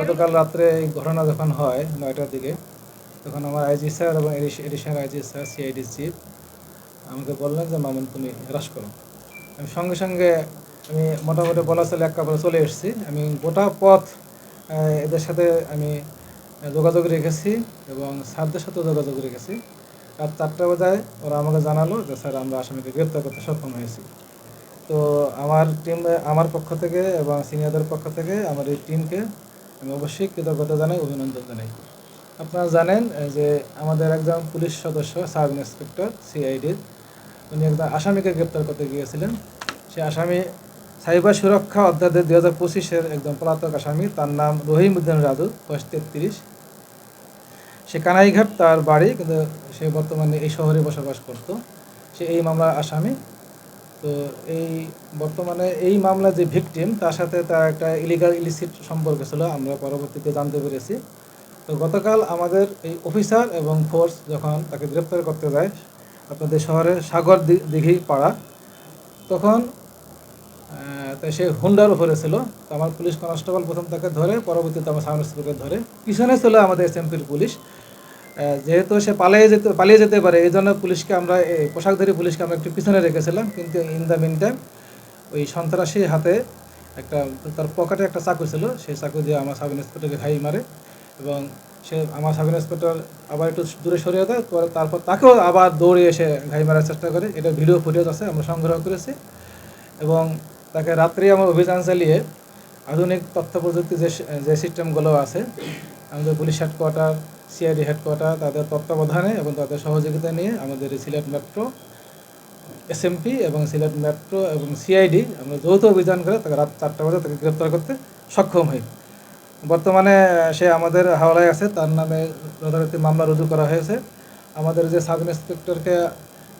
গতকাল রাত্রে ঘটনা যখন হয়, নয়টার দিকে, তখন আমার আইজি স্যার এবং additional IG sir, CID chief, আমাকে বললেন যে, মামুন, তুমি হ্রাস করো। আমি সঙ্গে সঙ্গে আমি মোটামুটি বলা চলে, এক কাপড়ে চলে এসেছি। আমি গোটা পথ এদের সাথে আমি যোগাযোগ রেখেছি এবং স্যারদের সাথেও যোগাযোগ রেখেছি। রাত চারটা বাজায় ওরা আমাকে জানালো যে, স্যার, আমরা আসামিকে গ্রেপ্তার করতে সক্ষম হয়েছি। তো আমার টিম আমার পক্ষ থেকে এবং সিনিয়রদের পক্ষ থেকে আমার এই টিমকে আমি অবশ্যই কৃতজ্ঞতা জানাই, অভিনন্দন জানাই। আপনারা জানেন যে আমাদের একজন পুলিশ সদস্য, সাব ইন্সপেক্টর সিআইডির উনি একজন আসামিকে গ্রেপ্তার করতে গিয়েছিলেন। সে আসামি সাইবার সুরক্ষা অধ্যাদেশ দুই হাজার পঁচিশের একজন পলাতক আসামি, তার নাম রহিম উদ্দিন রাজু, বয়স তেত্রিশ। সে কানাইঘাট, তার বাড়ি, কিন্তু সে বর্তমানে এই শহরে বসবাস করত। সে এই মামলার আসামি। তো এই বর্তমানে এই মামলা যে ভিকটিম তার সাথে তার একটা ইলিগাল ইলিসিট সম্পর্ক ছিল, আমরা পরবর্তীতে জানতে পেরেছি। তো গতকাল আমাদের এই অফিসার এবং ফোর্স যখন তাকে গ্রেপ্তার করতে যায় আপনাদের শহরের সাগর দিঘি পাড়া, তখন সে হুন্ডার উপরে ছিল। তো আমার পুলিশ কনস্টেবল প্রথম তাকে ধরে, পরবর্তীতে আমার সামনে ধরে। পিছনে ছিল আমাদের এসএমপির পুলিশ। যেহেতু সে পালিয়ে যেতে পালিয়ে যেতে পারে, এই জন্য পুলিশকে আমরা এই পোশাকধারী পুলিশকে আমরা একটু পিছনে রেখেছিলাম। কিন্তু ইন দ্য মিন টাইম ওই সন্ত্রাসী হাতে একটা, তার পকেটে একটা চাকু ছিল। সেই চাকু দিয়ে আমার সাব ইন্সপেক্টরকে ঘাই মারে এবং সে আমার সাব ইন্সপেক্টর আবার একটু দূরে সরিয়ে দেয়। পরে তারপর তাকেও আবার দৌড়ে এসে ঘাই মারার চেষ্টা করে। এটা ভিডিও ফুটেজ আছে, আমরা সংগ্রহ করেছি। এবং তাকে রাত্রে আমার অভিযান চালিয়ে আধুনিক তথ্য প্রযুক্তি যে যে সিস্টেমগুলো আছে, আমাদের পুলিশ হেডকোয়ার্টার সিআইডি হেডকোয়ার্টার তাদের তত্ত্বাবধানে এবং তাদের সহযোগিতা নিয়ে আমাদের সিলেট মেট্রো এসএমপি এবং সিলেট মেট্রো এবং সিআইডি আমরা যৌথ অভিযান করে তাকে রাত চারটা বাজে তাকে গ্রেপ্তার করতে সক্ষম হই। বর্তমানে সে আমাদের হাওলায় আছে তার নামে যথারীতি মামলা রুজু করা হয়েছে। আমাদের যে সাব ইন্সপেক্টরকে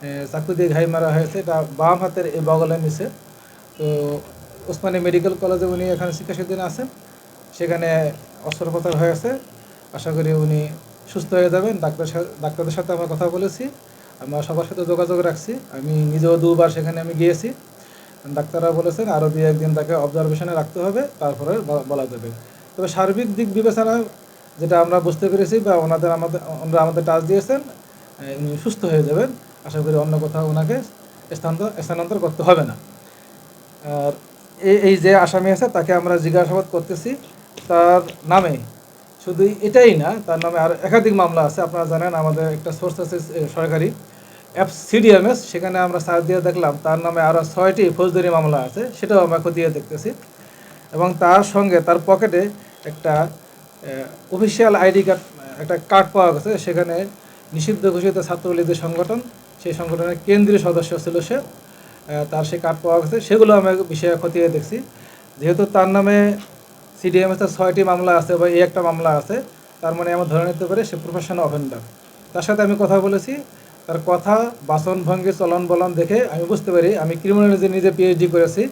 এ, চাকু দিয়ে ঘাই মারা হয়েছে এটা বাম হাতের এই বগলে নিচে। তো ওসমানী মেডিকেল কলেজে উনি এখানে চিকিৎসাধীন আছেন সেখানে অস্ত্রোপচার হয়েছে। আশা করি উনি সুস্থ হয়ে যাবেন। ডাক্তার ডাক্তারদের সাথে আমরা কথা বলেছি। আমরা সবার সাথে যোগাযোগ রাখছি। আমি নিজেও দুবার সেখানে আমি গিয়েছি। ডাক্তাররা বলেছেন আরও দুই একদিন তাকে অবজারভেশনে রাখতে হবে, তারপরে বলা যাবে। তবে সার্বিক দিক বিবেচনা যেটা আমরা বুঝতে পেরেছি বা ওনাদের আমাদের, ওনারা আমাদের টাচ দিয়েছেন উনি সুস্থ হয়ে যাবেন। আশা করি অন্য কোথাও ওনাকে স্থানান্তর স্থানান্তর করতে হবে না। আর এই যে আসামি আছে, তাকে আমরা জিজ্ঞাসাবাদ করতেছি। তার নামে শুধু এটাই না, তার নামে আর একাধিক মামলা আছে। আপনারা জানেন, আমাদের একটা সোর্স আছে সরকারি। অ্যাপ সিডিএমএস সেখানে আমরা সার্চ দিয়ে দেখলাম, তার নামে আরও ছয়টি ফৌজদারি মামলা আছে, সেটাও আমরা খতিয়ে দেখতেছি। এবং তার সঙ্গে তার পকেটে একটা অফিসিয়াল আইডি কার্ড একটা কার্ড পাওয়া গেছে। সেখানে নিষিদ্ধ ঘোষিত ছাত্রলীগের সংগঠন, সেই সংগঠনের কেন্দ্রীয় সদস্য ছিল সে তার সেই কার্ড পাওয়া গেছে। সেগুলো আমরা বিষয়ে খতিয়ে দেখছি। যেহেতু তার নামে সিডিএমএসের ছয়টি মামলা আছে বা এই একটা মামলা আছে, তার মানে আমার ধরে নিতে পারি সে প্রফেশনাল অফেন্ডার তার সাথে আমি কথা বলেছি, তার কথা বাসনভঙ্গি চলন বলন দেখে আমি বুঝতে পারি, আমি ক্রিমিনোলজি নিজে পিএইচডি করেছি,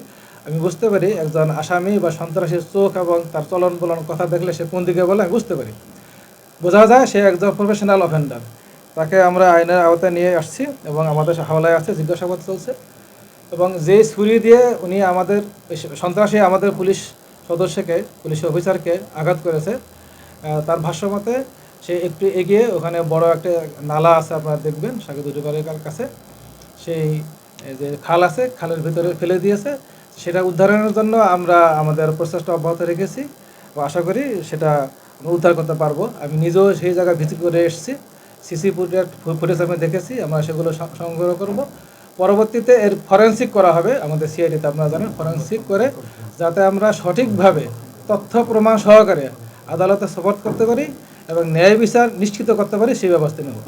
আমি বুঝতে পারি একজন আসামি বা সন্ত্রাসীর চোখ এবং তার চলন বলন কথা দেখলে সে কোন দিকে বলে আমি বুঝতে পারি। বোঝা যায় সে একজন প্রফেশনাল অফেন্ডার তাকে আমরা আইনের আওতায় নিয়ে আসছি এবং আমাদের হাওলায় আছে, জিজ্ঞাসাবাদ চলছে। এবং যে ছুরি দিয়ে উনি আমাদের, সন্ত্রাসী আমাদের পুলিশ সদস্যকে পুলিশ অফিসারকে আঘাত করেছে। তার ভাষ্যমতে সে একটু এগিয়ে ওখানে বড় একটা নালা আছে আপনারা দেখবেন সাগর দুটিবারের কাছে। সেই যে খাল আছে, খালের ভিতরে ফেলে দিয়েছে। সেটা উদ্ধারের জন্য আমরা আমাদের প্রচেষ্টা অব্যাহত রেখেছি। আশা করি সেটা উদ্ধার করতে পারব। আমি নিজেও সেই জায়গায় ভিজিট করে এসেছি। সিসি ফুটেজ আমি দেখেছি। আমরা সেগুলো সংগ্রহ করব। পরবর্তীতে এর ফরেন্সিক করা হবে। আমাদের সিআইডিতে আপনারা জানেন ফরেন্সিক করে যাতে আমরা সঠিকভাবে তথ্য প্রমাণ সহকারে আদালতে সপোর্ট করতে পারি এবং ন্যায় বিচার নিশ্চিত করতে পারি, সেই ব্যবস্থা নেব।